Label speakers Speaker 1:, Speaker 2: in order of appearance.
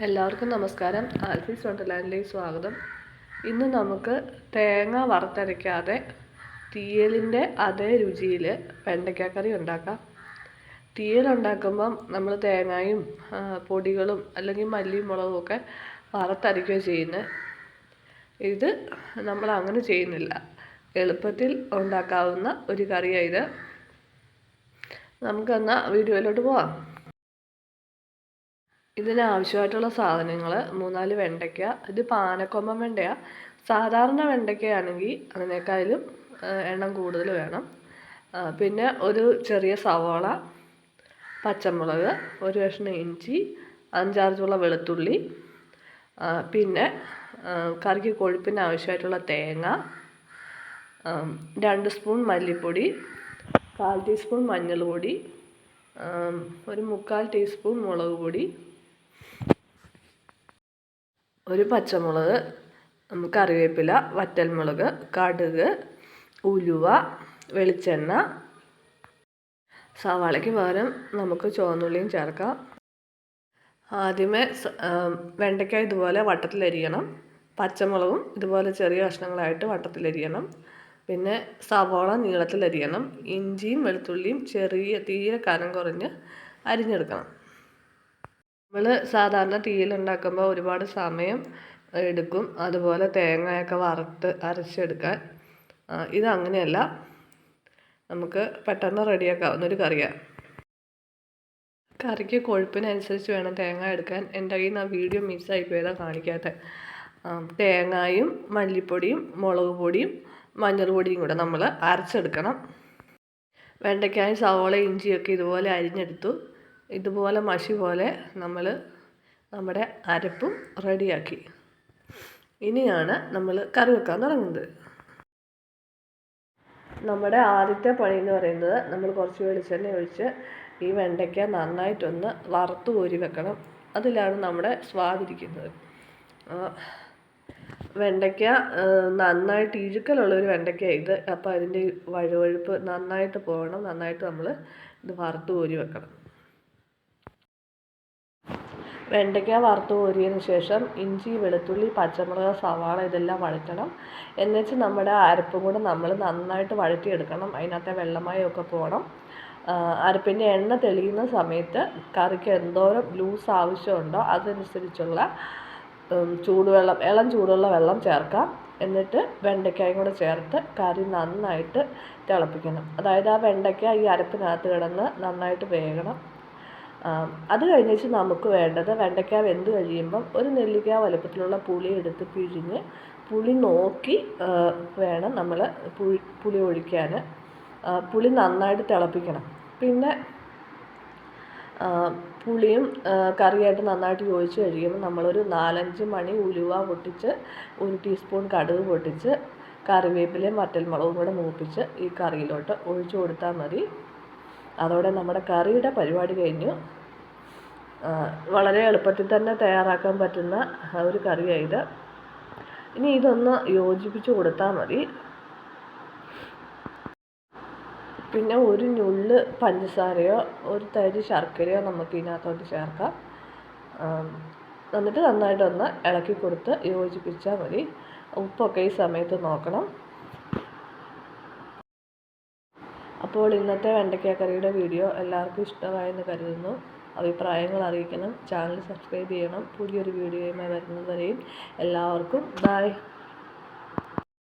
Speaker 1: എല്ലാവർക്കും നമസ്കാരം. ആൽഫീസ് വണ്ടർലാൻഡിലേക്ക് സ്വാഗതം. ഇന്ന് നമുക്ക് തേങ്ങ വറുത്തരയ്ക്കാതെ തീയലിന്റെ അതേ രുചിയിൽ വെണ്ടയ്ക്കാക്കറി ഉണ്ടാക്കാം. തീയൽ ഉണ്ടാക്കുമ്പം നമ്മൾ തേങ്ങയും പൊടികളും അല്ലെങ്കിൽ മല്ലിയും മുളകും ഒക്കെ വറുത്തരയ്ക്കുക ചെയ്യുന്നത് ഇത് നമ്മൾ അങ്ങനെ ചെയ്യുന്നില്ല. എളുപ്പത്തിൽ ഉണ്ടാക്കാവുന്ന ഒരു കറിയാണ് ഇത്. നമുക്കെന്നാൽ വീഡിയോയിലോട്ട് പോവാം. ഇതിന് ആവശ്യമായിട്ടുള്ള സാധനങ്ങൾ മൂന്നാൽ വെണ്ടയ്ക്ക ഇത് പാനക്കൊമ്പൻ വെണ്ടയാണ് സാധാരണ വെണ്ടയ്ക്കയാണെങ്കിൽ അതിനേക്കാളും എണ്ണം കൂടുതൽ വേണം. പിന്നെ ഒരു ചെറിയ സവോള പച്ചമുളക് ഒരു കഷ്ണം ഇഞ്ചി അഞ്ചാറ് ചുള വെളുത്തുള്ളി പിന്നെ കറിക്ക് കൊഴുപ്പിന് ആവശ്യമായിട്ടുള്ള തേങ്ങ രണ്ട് സ്പൂൺ മല്ലിപ്പൊടി കാൽ ടീസ്പൂൺ മഞ്ഞൾപ്പൊടി പൊടി ഒരു മുക്കാൽ ടീസ്പൂൺ മുളക് പൊടി ഒരു പച്ചമുളക് കറിവേപ്പില വറ്റൽമുളക് കടുക് ഉലുവ വെളിച്ചെണ്ണ. സവാളയ്ക്ക് പകരം നമുക്ക് ചുവന്നുള്ളിയും ചേർക്കാം. ആദ്യമേ വെണ്ടയ്ക്ക ഇതുപോലെ വട്ടത്തിലരിയണം പച്ചമുളകും ഇതുപോലെ ചെറിയ കഷ്ണങ്ങളായിട്ട് വട്ടത്തിലരിയണം പിന്നെ സവാള നീളത്തിലരിയണം ഇഞ്ചിയും വെളുത്തുള്ളിയും ചെറിയ തീരെ കനം കുറഞ്ഞ് അരിഞ്ഞെടുക്കണം. നമ്മൾ സാധാരണ തീയിലുണ്ടാക്കുമ്പോൾ ഒരുപാട് സമയം എടുക്കും. അതുപോലെ തേങ്ങയൊക്കെ വറുത്ത് അരച്ചെടുക്കാൻ. ഇത് അങ്ങനെയല്ല. നമുക്ക് പെട്ടെന്ന് റെഡിയാക്കാവുന്ന ഒരു കറിയാണ് കറിക്ക് കൊഴുപ്പിനനുസരിച്ച് വേണം തേങ്ങ എടുക്കാൻ. എന്റെ കയ്യിൽ നിന്ന് ആ വീഡിയോ മിസ്സായി പോയതാണ് കാണിക്കാത്ത. തേങ്ങയും മല്ലിപ്പൊടിയും മുളക് പൊടിയും മഞ്ഞൾ പൊടിയും കൂടെ നമ്മൾ അരച്ചെടുക്കണം. വെണ്ടയ്ക്കായും സവോള ഇഞ്ചിയൊക്കെ ഇതുപോലെ അരിഞ്ഞെടുത്തു. ഇതുപോലെ മഷി പോലെ നമ്മൾ നമ്മുടെ അരപ്പും റെഡിയാക്കി. ഇനിയാണ് നമ്മൾ കറി വെക്കാൻ തുടങ്ങുന്നത്. നമ്മുടെ ആദ്യത്തെ പണി എന്ന് പറയുന്നത് നമ്മൾ കുറച്ച് വെളിച്ചെണ്ണ ഒഴിച്ച് ഈ വെണ്ടയ്ക്ക നന്നായിട്ടൊന്ന് വറുത്ത് കോരി വെക്കണം. അതിലാണ് നമ്മുടെ സ്വാദിരിക്കുന്നത് വെണ്ടയ്ക്ക നന്നായിട്ട് ഇഴുക്കലുള്ള ഒരു വെണ്ടയ്ക്ക ഇത്. അപ്പോൾ അതിന്റെ വഴുവഴുപ്പ് നന്നായിട്ട് പോകണം. നന്നായിട്ട് നമ്മൾ ഇത് വറുത്ത് കോരി വെക്കണം. വെണ്ടയ്ക്ക വറുത്ത് കോരിയതിന് ശേഷം ഇഞ്ചി വെളുത്തുള്ളി പച്ചമുളക് സവാള ഇതെല്ലാം വഴറ്റണം. എന്നുവെച്ച് നമ്മുടെ അരപ്പും കൂടെ നമ്മൾ നന്നായിട്ട് വഴറ്റിയെടുക്കണം. അതിനകത്തെ വെള്ളമയമൊക്കെ പോകണം. അരപ്പിന്റെ എണ്ണ തെളിയുന്ന സമയത്ത് കറിക്ക് എന്തോരം ലൂസ് ആവശ്യമുണ്ടോ അതനുസരിച്ചുള്ള ചൂടുവെള്ളം ഇളം ചൂടുള്ള വെള്ളം ചേർക്കാം. എന്നിട്ട് വെണ്ടയ്ക്കായും കൂടെ ചേർത്ത് കറി നന്നായിട്ട് തിളപ്പിക്കണം. അതായത് ആ വെണ്ടയ്ക്ക ഈ അരപ്പിനകത്ത് കിടന്ന് നന്നായിട്ട് വേകണം. അത് കഴിഞ്ഞേച്ച് നമുക്ക് വേണ്ടത് വെണ്ടയ്ക്ക വെന്ത് കഴിയുമ്പം ഒരു നെല്ലിക്ക വലുപ്പത്തിലുള്ള പുളി എടുത്ത് പിഴിഞ്ഞ് പുളി നോക്കി വേണം നമ്മൾ പുളി പുളി ഒഴിക്കാൻ പുളി നന്നായിട്ട് തിളപ്പിക്കണം. പിന്നെ പുളിയും കറിയായിട്ട് നന്നായിട്ട് യോജിച്ച് കഴിയുമ്പോൾ നമ്മളൊരു നാലഞ്ച് മണി ഉലുവ പൊട്ടിച്ച് ഒരു ടീസ്പൂൺ കടുക് പൊട്ടിച്ച് കറിവേപ്പിലയും വറ്റൽമുളകും കൂടെ മൂപ്പിച്ച് ഈ കറിയിലോട്ട് ഒഴിച്ചു കൊടുത്താൽ മതി. അതോടെ നമ്മുടെ കറിയുടെ പരിപാടി കഴിഞ്ഞു. വളരെ എളുപ്പത്തിൽ തന്നെ തയ്യാറാക്കാൻ പറ്റുന്ന ഒരു കറിയാണ് ഇത്. ഇനി ഇതൊന്ന് യോജിപ്പിച്ച് കൊടുത്താൽ മതി. പിന്നെ ഒരു ഞുള്ള് പഞ്ചസാരയോ ഒരു തരി ശർക്കരയോ നമുക്ക് ഇതിനകത്തോട്ട് ചേർക്കാം എന്നിട്ട് നന്നായിട്ടൊന്ന് ഇളക്കി കൊടുത്ത് യോജിപ്പിച്ചാൽ മതി. ഉപ്പൊക്കെ ഈ സമയത്ത് നോക്കണം. അപ്പോൾ ഇന്നത്തെ വെണ്ടയ്ക്ക കറിയുടെ വീഡിയോ എല്ലാവർക്കും ഇഷ്ടമായെന്ന് കരുതുന്നു. അഭിപ്രായങ്ങൾ അറിയിക്കണം. ചാനൽ സബ്സ്ക്രൈബ് ചെയ്യണം. പുതിയൊരു വീഡിയോയുമായി വരുന്നതുവരെയും എല്ലാവർക്കും ബൈ.